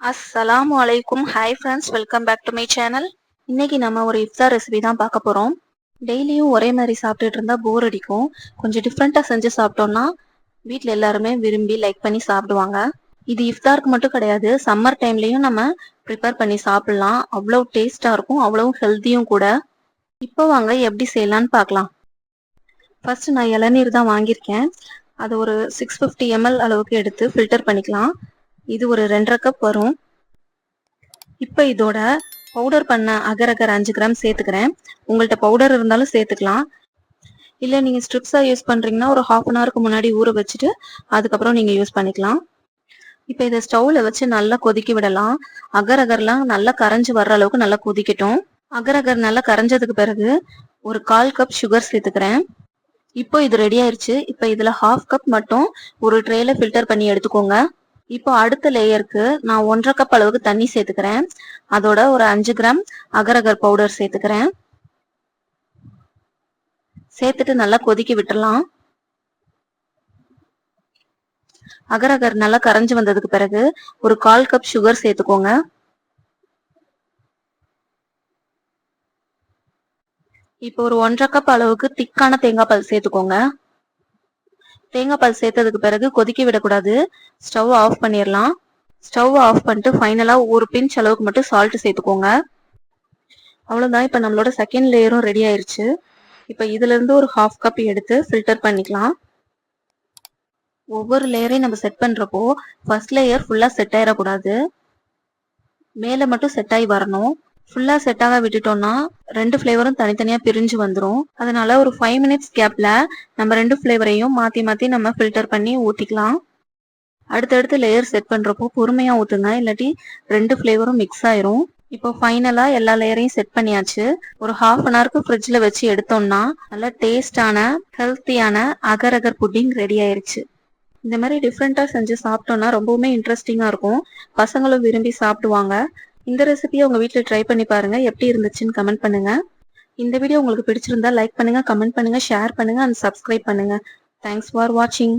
அஸ்ஸலாமு அலைக்கும் hi friends welcome back to my channel இன்னைக்கு நம்ம ஒரு இஃப்தார் ரெசிபி தான் பார்க்க போகிறோம் டெய்லியும் ஒரே மாதிரி சாப்பிட்டுட்டு இருந்தா போர் அடிக்கும். கொஞ்சம் டிஃப்ரெண்ட்டாக செஞ்சு சாப்பிட்டோம்னா வீட்டில் எல்லாருமே விரும்பி லைக் பண்ணி சாப்பிடுவாங்க. இது இஃப்தாருக்கு மட்டும் கிடையாது. சம்மர் டைம்லையும் நம்ம ப்ரிப்பேர் பண்ணி சாப்பிடலாம். அவ்வளோ டேஸ்ட்டாக இருக்கும். அவ்வளோ ஹெல்த்தியும் கூட. இப்போ வாங்க எப்படி செய்யலான்னு பார்க்கலாம். ஃபர்ஸ்ட் நான் இளநீர் தான் வாங்கியிருக்கேன். அது ஒரு சிக்ஸ் ஃபிஃப்டி எம்எல் அளவுக்கு எடுத்து ஃபில்டர் பண்ணிக்கலாம். இது ஒரு ரெண்டரை கப் வரும். இப்போ இதோட பவுடர் பண்ண அகர் அகர் அஞ்சு கிராம் சேர்த்துக்கிறேன். உங்கள்கிட்ட பவுடர் இருந்தாலும் சேர்த்துக்கலாம். இல்லை நீங்கள் ஸ்ட்ரிப்ஸாக யூஸ் பண்ணுறீங்கன்னா ஒரு ஹாஃப் அன் ஹவருக்கு முன்னாடி ஊற வச்சுட்டு அதுக்கப்புறம் நீங்கள் யூஸ் பண்ணிக்கலாம். இப்போ இதை ஸ்டவ்வில் வச்சு நல்லா கொதிக்க விடலாம். அகர் அகர்லாம் நல்லா கரைஞ்சி வர்ற அளவுக்கு நல்லா கொதிக்கட்டும். அகர் அகர் நல்லா கரைஞ்சதுக்கு பிறகு ஒரு கால் கப் சுகர் சேர்த்துக்கிறேன். இப்போ இது ரெடி ஆயிருச்சு. இப்போ இதில் ஹாஃப் கப் மட்டும் ஒரு ட்ரேல ஃபில்டர் பண்ணி எடுத்துக்கோங்க. இப்போ அடுத்த லேயருக்கு நான் ஒன்றரை கப் அளவுக்கு தண்ணி சேர்த்துக்கிறேன். அதோட ஒரு அஞ்சு கிராம் அகரகர் பவுடர் சேர்த்துக்கிறேன். சேர்த்துட்டு நல்லா கொதிக்க விட்டுடலாம் அகரகர் நல்லா கரைஞ்சு வந்ததுக்கு பிறகு ஒரு கால் கப் சுகர் சேர்த்துக்கோங்க. இப்போ ஒரு ஒன்றரை கப் அளவுக்கு திக்கான தேங்காய் பால் சேர்த்துக்கோங்க. தேங்காய் பால் சேர்த்ததுக்கு பிறகு கொதிக்க விடக்கூடாது. ஸ்டவ் ஆஃப் பண்ணிடலாம் ஸ்டவ் ஆஃப் பண்ணிட்டு ஃபைனலாக ஒரு பிஞ்ச் அளவுக்கு மட்டும் சால்ட் சேர்த்துக்கோங்க. அவ்வளோதான் இப்போ நம்மளோட செகண்ட் லேயரும் ரெடி ஆயிருச்சு. இப்போ இதுலேருந்து ஒரு ஹாஃப் கப் எடுத்து ஃபில்டர் பண்ணிக்கலாம். ஒவ்வொரு லேயரையும் நம்ம செட் பண்ணுறப்போ ஃபர்ஸ்ட் லேயர் ஃபுல்லாக செட் ஆயிடக்கூடாது மேலே மட்டும் செட் ஆகி வரணும். ஃபுல்லா செட் ஆக விட்டுட்டோம்னா ரெண்டு ஃப்ளேவரும் தனித்தனியா பிரிஞ்சு வந்துடும் அதனால ஒரு ஃபைவ் மினிட்ஸ் கேப்ல நம்ம ரெண்டு ஃப்ளேவரையும் மாத்தி மாத்தி நம்ம ஃபில்டர் பண்ணி ஊத்திக்கலாம். அடுத்தடுத்து லேயர் செட் பண்றப்போ பொறுமையா ஊத்துங்க. இல்லாட்டி ரெண்டு ஃப்ளேவரும் மிக்ஸ் ஆயிரும். இப்போ ஃபைனலா எல்லா லேயரையும் செட் பண்ணியாச்சு. ஒரு ஹாஃப் அன் ஹவருக்கு ஃப்ரிட்ஜில் வச்சு எடுத்தோம்னா நல்ல டேஸ்டான ஹெல்த்தியான அகர் அகர் புட்டிங் ரெடி ஆயிருச்சு. இந்த மாதிரி டிஃப்ரெண்ட்டாக செஞ்சு சாப்பிட்டோம்னா ரொம்பவுமே இன்ட்ரெஸ்டிங்காக இருக்கும். பசங்களும் விரும்பி சாப்பிடுவாங்க. இந்த ரெசிபியை உங்கள் வீட்டில் ட்ரை பண்ணி பாருங்கள் எப்படி இருந்துச்சுன்னு கமெண்ட் பண்ணுங்கள் இந்த வீடியோ உங்களுக்கு பிடிச்சிருந்தா லைக் பண்ணுங்கள் கமெண்ட் பண்ணுங்கள் ஷேர் பண்ணுங்கள் அண்ட் சப்ஸ்கிரைப் பண்ணுங்கள் தேங்க்ஸ் ஃபார் வாட்சிங்